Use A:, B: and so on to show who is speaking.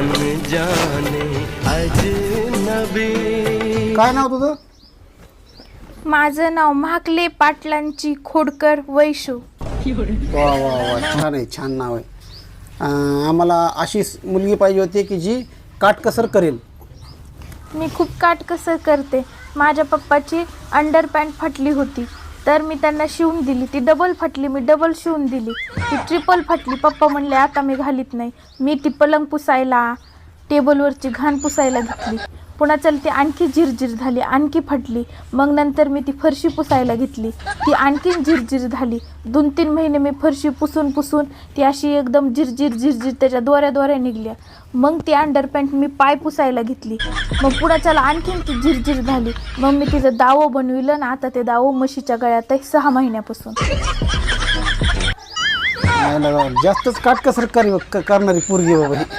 A: अनजाने अजनबी
B: काय नाव तुझं?
C: माझं नाव महाकले पाटलांची खोडकर वैशू.
B: वा वा वा छान आहे छान नाव आहे. अं, आम्हाला अशी स- मुलगी पाहिजे होती की जी काटकसर करेल.
C: मी खूप काटकसर करते. माझ्या पप्पाची अंडर पॅन्ट फाटली होती. तर मी त्यांना शिवून दिली. ती डबल फाटली मी डबल शिवून दिली. ती ट्रिपल फाटली. पप्पा म्हणले आता मी घालीत नाही. मी ती पलंग पुसायला टेबलवरची घाण पुसायला घेतली. पुन्हा चल ती आणखी झिरझिर झाली आणखी फटली. मग नंतर मी ती फरशी पुसायला घेतली. ती आणखीन झिरझिर झाली. दोन तीन महिने मी फरशी पुसून पुसून ती अशी एकदम झिरझिर झिरझिर त्याच्या दोऱ्या दोऱ्या निघल्या. मग ती अंडर पॅन्ट मी पाय पुसायला घेतली. मग पुढं चला आणखीन ती झिरझिर झाली. मग मी तिचं दावं बनविलं ना आता ते दावं म्हशीच्या गळ्यात आहे सहा महिन्यापासून.
B: नाही जास्तच काटकसर कर करणारी पोरगी बाबा ही.